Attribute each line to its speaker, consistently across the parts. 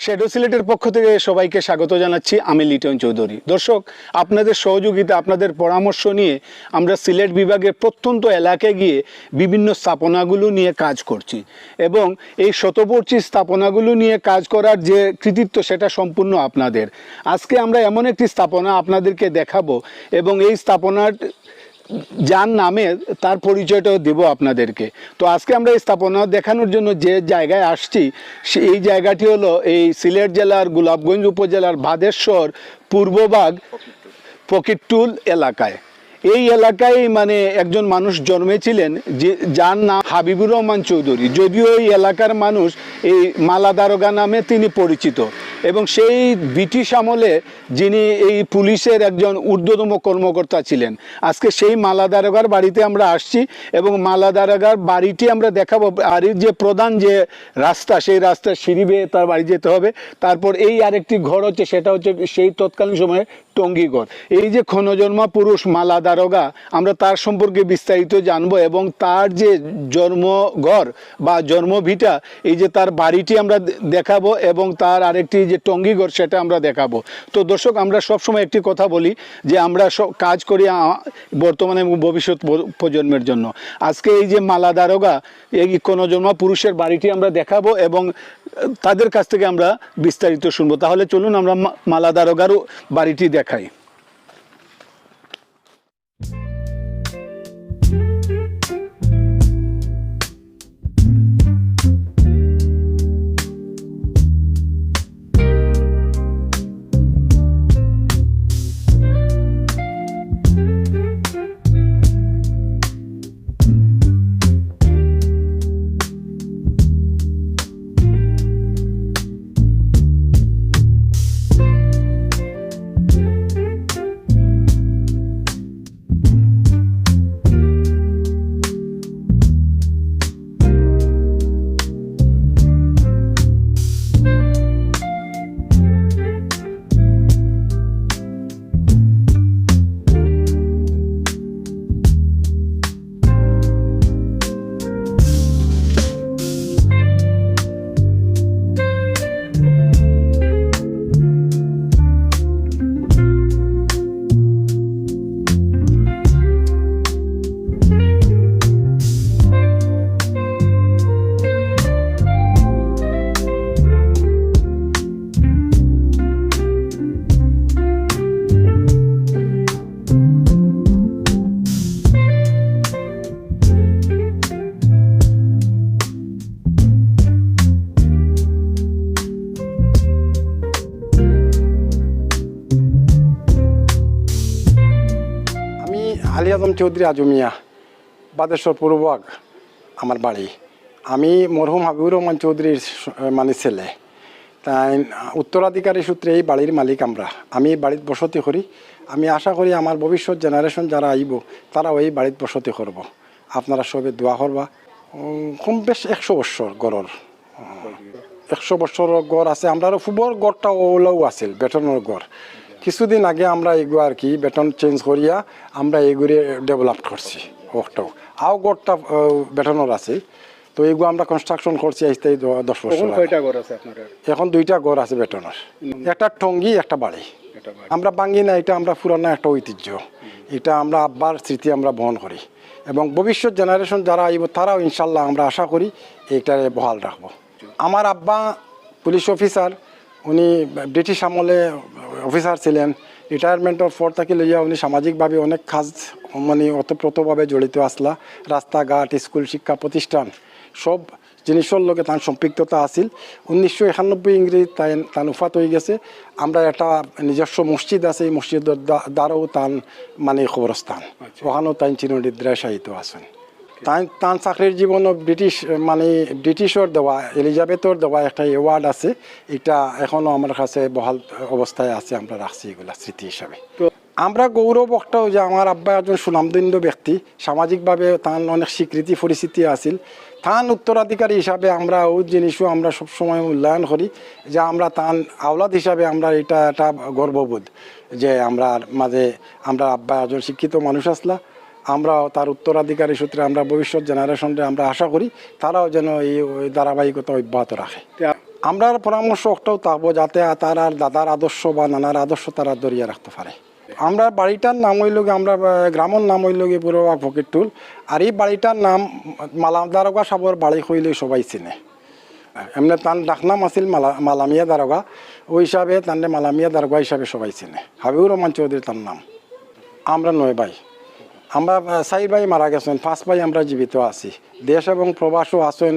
Speaker 1: Shadow সিলেটের পক্ষ থেকে সবাইকে স্বাগত জানাচ্ছি। আমি লিটন চৌধুরী। দর্শক, আপনাদের সহযোগিতা, আপনাদের পরামর্শ নিয়ে আমরা সিলেট বিভাগের প্রত্যন্ত এলাকায় গিয়ে বিভিন্ন স্থাপনাগুলো নিয়ে কাজ করছি এবং এই শতবর্ষী স্থাপনাগুলো নিয়ে কাজ করার যে কৃতিত্ব, সেটা সম্পূর্ণ আপনাদের। আজকে আমরা এমন একটি স্থাপনা আপনাদেরকে দেখাবো এবং এই স্থাপনার যার নামে তার পরিচয়টাও দেব আপনাদেরকে। তো আজকে আমরা এই স্থাপনা দেখানোর জন্য যে জায়গায় আসছি এই জায়গাটি হলো এই সিলেট জেলার, গোলাপগঞ্জ উপজেলার ভাদেশ্বর পূর্ববাগ পকিটুল এলাকায়। এই এলাকায় মানে একজন মানুষ জন্মেছিলেন যে যার নাম হাবিবুর রহমান চৌধুরী। যদিও এই এলাকার মানুষ এই মালা দারোগা নামে তিনি পরিচিত এবং সেই ব্রিটিশ আমলে যিনি এই পুলিশের একজন ঊর্ধ্বতম কর্মকর্তা ছিলেন। আজকে সেই মালা দারোগার বাড়িতে আমরা আসছি এবং মালা দারোগার বাড়িটি আমরা দেখাবো। বাড়ির যে প্রধান যে রাস্তা, সেই রাস্তা সিঁড়ি বেয়ে তার বাড়ি যেতে হবে। তারপর এই আরেকটি ঘর হচ্ছে, সেটা হচ্ছে সেই তৎকালীন সময়ে টঙ্গী ঘর এই যে ক্ষণজন্মা পুরুষ মালা দারোগা, আমরা তার সম্পর্কে বিস্তারিত জানব এবং তার যে জন্মঘর বা জন্মভিটা, এই যে তার বাড়িটি আমরা দেখাবো এবং তার আরেকটি যে টঙ্গী ঘর সেটা আমরা দেখাবো। তো দর্শক, আমরা সবসময় একটি কথা বলি যে আমরা কাজ করি বর্তমানে ভবিষ্যৎ প্রজন্মের জন্য। আজকে এই যে মালা দারোগা, এই ক্ষণজন্মা পুরুষের বাড়িটি আমরা দেখাবো এবং তাদের কাছ থেকে আমরা বিস্তারিত শুনব। তাহলে চলুন আমরা মালা দারোগারও বাড়িটি দেখাই।
Speaker 2: আলী আজম চৌধুরী আজমিয়া, বাদেশ্বর পূর্ববাগ আমার বাড়ি। আমি মরহুম হাবিবুর রহমান চৌধুরীর মানে ছেলে। তাই, উত্তরাধিকারী সূত্রে এই বাড়ির মালিক আমরা। আমি এই বাড়িতে বসতি করি। আমি আশা করি আমার ভবিষ্যৎ জেনারেশন যারা আইব, তারাও এই বাড়িতে বসতি করব। আপনারা সবে দোয়া করবা। কম বেশ একশো বৎসর গড়র। একশো বছর গড় আছে। আমরা ফুবর গড়টা ওলাও আছিল, বেতনের গড়। কিছুদিন আগে আমরা এগুলো আর কি বেতন চেঞ্জ করিয়া আমরা এগুলি ডেভেলপ করছি ওটাও আও গড়টা বেতনের আছে। তো এগুলো আমরা কনস্ট্রাকশন করছি দ- দশ বছর এখন দুইটা ঘর আছে বেতনের একটা টঙ্গি একটা বাড়ি। আমরা বাঙ্গি না এটা আমরা পুরানো একটা ঐতিহ্য। এটা আমরা আব্বার স্মৃতি আমরা বহন করি। এবং ভবিষ্যৎ জেনারেশন যারা আইব তারাও ইনশাল্লাহ আমরা আশা করি এইটারে বহাল রাখব। আমার আব্বা পুলিশ অফিসার উনি ব্রিটিশ আমলে অফিসার ছিলেন। রিটায়ারমেন্টের পর থেকে লইয়া উনি সামাজিকভাবে অনেক কাজ মানে অতপ্রতভাবে জড়িত আসলা রাস্তাঘাট স্কুল শিক্ষা প্রতিষ্ঠান সব জিনিসের লগে তার সম্পৃক্ততা আছিল। উনিশশো একানব্বই ইংরেজি তাই তান উফাত হয়ে গেছে। আমরা একটা নিজস্ব মসজিদ আছে এই মসজিদের দ্বা- দ্বারাও তান মানে খবরস্থান। ওখানেও তাই চিরনিদ্রায় সাহিত্য আছেন। তান চাকরির জীবনও ব্রিটিশ মানে ব্রিটিশর দেওয়া এলিজাবেথর দেওয়া একটা অ্যাওয়ার্ড আছে। এটা এখনও আমার কাছে বহাল অবস্থায় আছে আমরা রাখছি এগুলা স্মৃতি হিসাবে তো আমরা গৌরব একটাও যে আমার আব্বা একজন সুনামদন্য ব্যক্তি সামাজিকভাবে তার অনেক স্বীকৃতি পরিস্থিতি আছিল। তান উত্তরাধিকারী হিসাবে আমরা ওই জিনিসও আমরা সবসময় মূল্যায়ন করি যে আমরা তান আওলাদ হিসাবে আমরা এটা একটা গর্ববোধ যে আমরা মাঝে আমরা আব্বা একজন শিক্ষিত মানুষ আসলা। আমরা তার উত্তরাধিকারী সূত্রে আমরা ভবিষ্যৎ জেনারেশনকে আমরা আশা করি তারাও যেন এই ধারাবাহিকতা অব্যাহত রাখে। আমরা পরামর্শ একটাও থাকব যাতে তার আর দাদার আদর্শ বা নানার আদর্শ তারা দরিয়া রাখতে পারে। আমরা বাড়িটার নাম হইল আমরা গ্রামের নাম হইল গিয়ে পুরো ফকিরটুল আর এই বাড়িটার নাম মালাম দারোগা সাবর বাড়ি হইলে সবাই চিনে। এমনি তার ডাকনাম আছিল মালা, মালামিয়া দারোগা। ওই হিসাবে তান্ডে মালামিয়া দারোগা হিসাবে সবাই চিনে। হাবিবুর রহমান চৌধুরী তার নাম। আমরা নয় ভাই। আমরা সাইর ভাই মারা গেছেন, পাঁচ ভাই আমরা জীবিত আছি। দেশ এবং প্রবাসও আছেন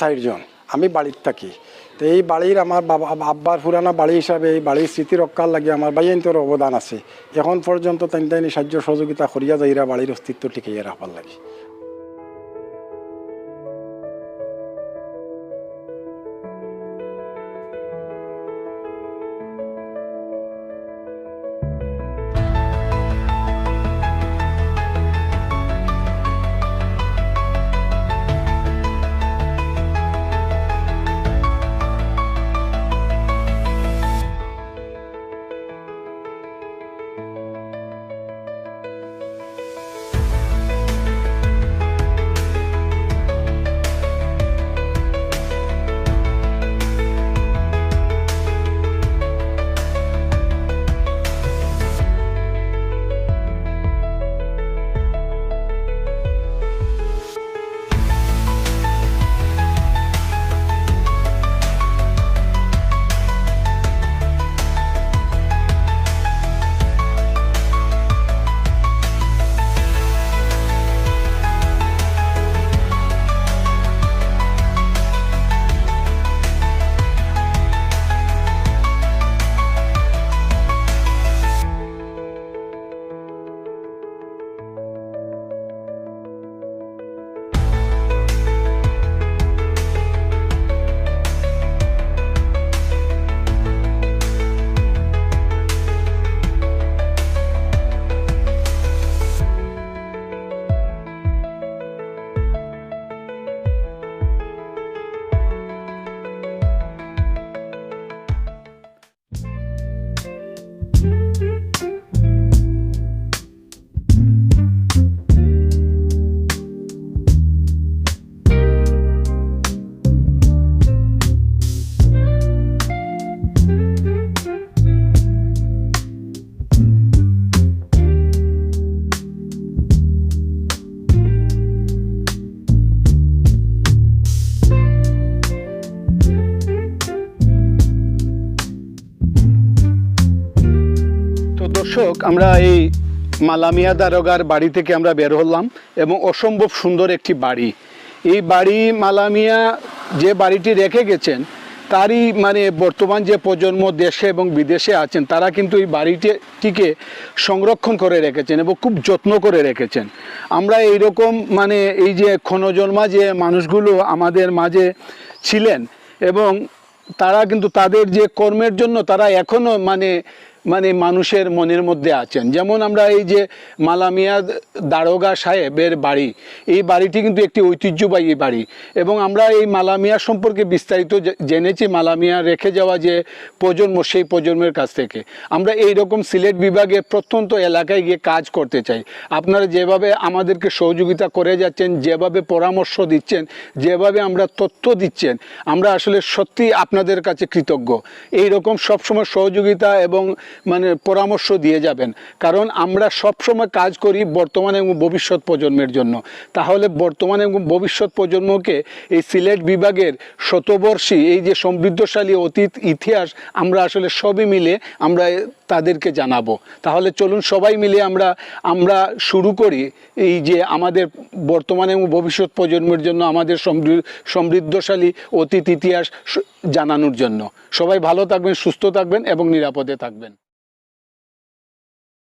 Speaker 2: সাইরজন আমি বাড়ির থাকি। তো এই বাড়ির আমার বাবা আব্বার পুরানা বাড়ি হিসাবে এই বাড়ির স্মৃতি রক্ষার লাগে আমার বাইন্তর অবদান আছে। এখন পর্যন্ত তাই তাই সাহায্য সহযোগিতা করিয়া যাইরা বাড়ির অস্তিত্ব টিকাইয়া রাখবার লাগে।
Speaker 1: দর্শক, আমরা এই মালামিয়া দারোগার বাড়ি থেকে আমরা বের হলাম এবং অসম্ভব সুন্দর একটি বাড়ি। এই বাড়ি মালামিয়া যে বাড়িটি রেখে গেছেন, তারই মানে বর্তমান যে প্রজন্ম দেশে এবং বিদেশে আছেন, তারা কিন্তু এই বাড়িটিকে সংরক্ষণ করে রেখেছেন এবং খুব যত্ন করে রেখেছেন। আমরা এইরকম মানে এই যে ক্ষণজন্মা যে মানুষগুলো আমাদের মাঝে ছিলেন এবং তারা কিন্তু তাদের যে কর্মের জন্য তারা এখনও মানে মানে মানুষের মনের মধ্যে আছেন। যেমন আমরা এই যে মালামিয়া দারোগা সাহেবের বাড়ি, এই বাড়িটি কিন্তু একটি ঐতিহ্যবাহী বাড়ি এবং আমরা এই মালামিয়া সম্পর্কে বিস্তারিত জেনেছি মালামিয়া রেখে যাওয়া যে প্রজন্ম, সেই প্রজন্মের কাছ থেকে। আমরা এই রকম সিলেট বিভাগে প্রত্যন্ত এলাকায় গিয়ে কাজ করতে চাই। আপনারা যেভাবে আমাদেরকে সহযোগিতা করে যাচ্ছেন, যেভাবে পরামর্শ দিচ্ছেন, যেভাবে আমরা তথ্য দিচ্ছেন, আমরা আসলে সত্যি আপনাদের কাছে কৃতজ্ঞ। এই রকম সবসময় সহযোগিতা এবং মানে পরামর্শ দিয়ে যাবেন। কারণ আমরা সবসময় কাজ করি বর্তমান এবং ভবিষ্যৎ প্রজন্মের জন্য। তাহলে বর্তমান এবং ভবিষ্যৎ প্রজন্মকে এই সিলেট বিভাগের শতবর্ষী, এই যে সমৃদ্ধশালী অতীত, ইতিহাস আমরা আসলে সবই মিলে আমরা তাদেরকে জানাব। তাহলে চলুন সবাই মিলে আমরা আমরা শুরু করি এই যে আমাদের বর্তমান এবং ভবিষ্যৎ প্রজন্মের জন্য আমাদের সমৃ- সমৃদ্ধশালী অতীত, ইতিহাস জানানোর জন্য। সবাই ভালো থাকবেন, সুস্থ থাকবেন এবং নিরাপদে থাকবেন।